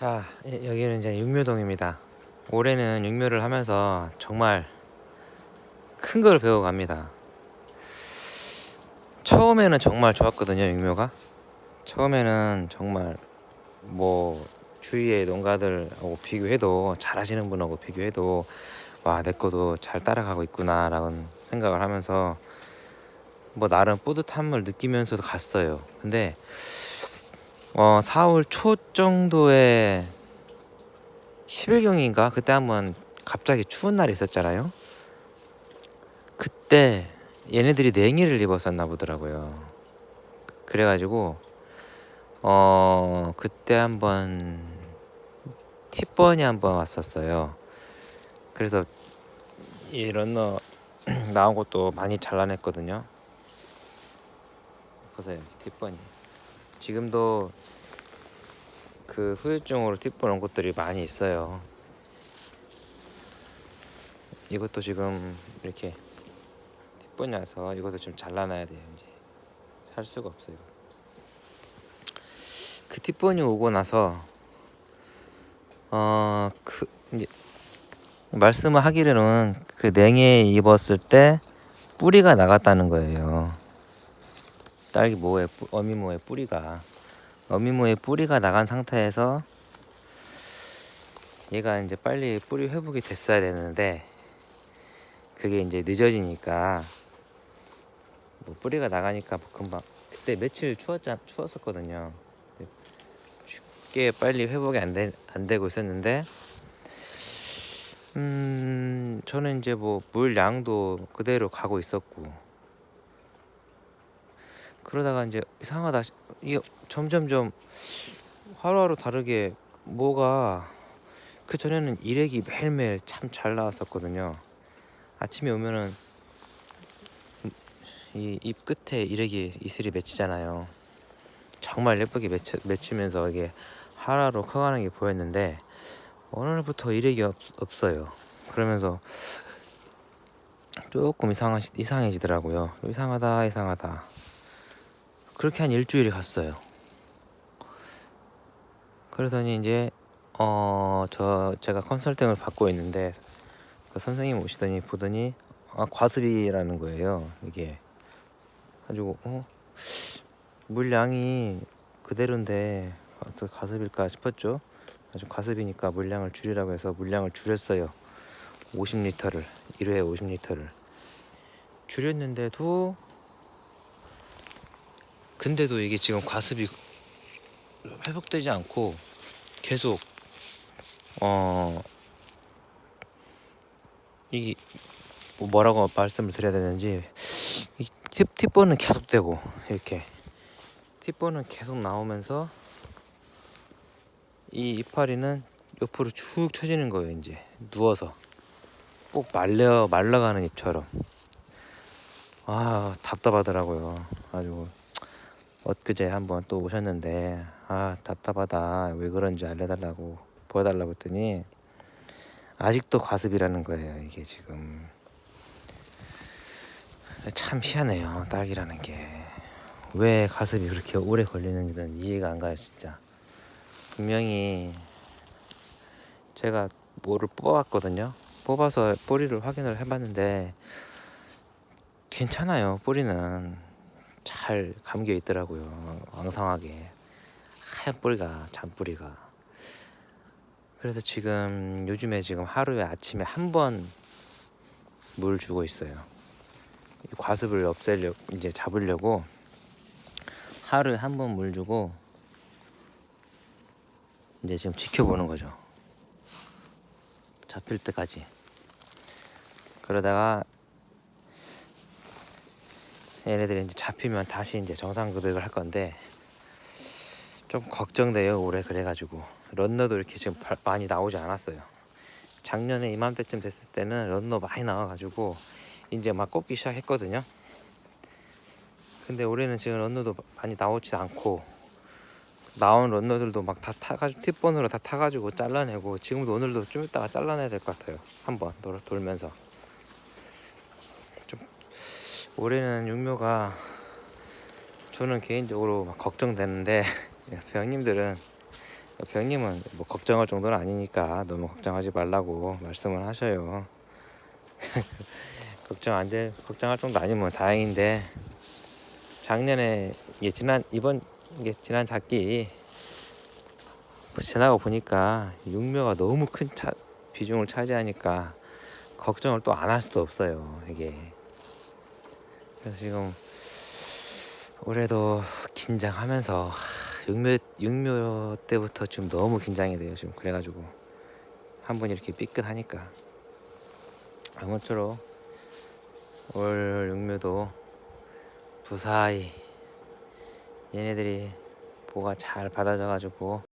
자, 예, 여기는 이제 육묘동입니다. 올해는 육묘를 하면서 정말 큰 걸 배워갑니다. 처음에는 정말 좋았거든요, 육묘가. 처음에는 정말 뭐 주위의 농가들하고 비교해도 잘하시는 분하고 비교해도 와, 내 거도 잘 따라가고 있구나 라는 생각을 하면서 뭐 나름 뿌듯함을 느끼면서도 갔어요. 근데 어 4월 초 정도에 10일경인가 그때 한번 갑자기 추운 날이 있었잖아요. 그때 얘네들이 냉이를 입었었나 보더라고요. 그래가지고 어 그때 한번 티번이 한번 왔었어요. 그래서 이 런너 나온 것도 많이 잘라냈거든요. 보세요, 티번이. 지금도 그 후유증으로 온 것들이 많이 있어요. 이것도 지금 이렇게 와서 이것도 좀 잘라놔야 돼요. 이제 살 수가 없어요. 그 뒷번이 오고 나서 어그 이제 말씀을 하기로는 그 냉해 입었을 때 뿌리가 나갔다는 거예요. 딸기 모의 뿌- 어미모의 뿌리가 어미모의 뿌리가 나간 상태에서 얘가 이제 빨리 뿌리 회복이 됐어야 되는데 그게 이제 늦어지니까 뭐 뿌리가 나가니까 뭐 금방 그때 며칠 추웠자 추웠었거든요. 쉽게 빨리 회복이 안, 되, 안 되고 있었는데 음 저는 이제 뭐 물 양도 그대로 가고 있었고 그러다가 이제 이상하다 시- 이게 점점점 하루하루 다르게 뭐가 그 전에는 일액이 매일매일 참 잘 나왔었거든요. 아침에 오면은 이 입 끝에 일액이 이슬이 맺히잖아요. 정말 예쁘게 맺혀, 맺히면서 이게 하루하루 커가는 게 보였는데 어느 날부터 일액이 없, 없어요. 그러면서 조금 이상하, 이상해지더라고요. 이상하다 이상하다. 그렇게 한 일주일이 갔어요. 그러더니 이제 어 저 제가 컨설팅을 받고 있는데 그 선생님 오시더니 보더니 아 과습이라는 거예요. 이게 가지고 어 물량이 그대로인데 또 과습일까 싶었죠. 아주 과습이니까 물량을 줄이라고 해서 물량을 줄였어요. 50리터를 1회에 50리터를 줄였는데도 근데도 이게 지금 과습이 회복되지 않고 계속 어 이게 뭐 뭐라고 말씀을 드려야 되는지 이 팁, 팁번은 계속 되고 이렇게 팁번은 계속 나오면서 이 이파리는 옆으로 쭉 쳐지는 거예요 이제. 누워서 꼭 말려 말라가는 잎처럼. 아 답답하더라고요. 아주 엊그제 한번 또 오셨는데 아 답답하다. 왜 그런지 알려달라고 보여달라고 했더니 아직도 과습이라는 거예요 이게 지금. 참 희한해요 딸기라는 게. 왜 과습이 그렇게 오래 걸리는지는 이해가 안 가요 진짜. 분명히 제가 뭐를 뽑았거든요. 뽑아서 뿌리를 확인을 해봤는데 괜찮아요 뿌리는 잘 감겨 있더라고요. 왕성하게 하얀 뿌리가 잔뿌리가. 그래서 지금 요즘에 지금 하루에 아침에 한 번 물 주고 있어요. 이 과습을 없애려 이제 잡으려고 하루에 한 번 물 주고 이제 지금 지켜보는 거죠. 잡힐 때까지. 그러다가 얘네들이 이제 잡히면 다시 이제 정상 급여를 할 건데 좀 걱정돼요 올해 그래가지고. 런너도 이렇게 지금 바- 많이 나오지 않았어요. 작년에 이맘때쯤 됐을 때는 런너 많이 나와가지고 이제 막 꼽기 시작했거든요. 근데 올해는 지금 런너도 많이 나오지 않고 나온 런너들도 막 다 타가지고 팁번으로 다 타가지고 잘라내고 지금도 오늘도 좀 이따가 잘라내야 될 것 같아요. 한번 돌- 돌면서 올해는 육묘가 저는 개인적으로 막 걱정되는데 옆에 형님들은 병님은 뭐 걱정할 정도는 아니니까 너무 걱정하지 말라고 말씀을 하셔요. 걱정 안 돼, 걱정할 정도 아니면 다행인데 작년에 이게 지난 이번 이게 지난 작기 지나고 보니까 육묘가 너무 큰 차, 비중을 차지하니까 걱정을 또 안 할 수도 없어요 이게 그래서 지금 올해도 긴장하면서 하, 육묘 육묘 때부터 지금 너무 긴장이 돼요 지금. 그래가지고 한 번 이렇게 삐끗하니까. 아무쪼록 올 육묘도 무사히 얘네들이 보가 잘 받아져가지고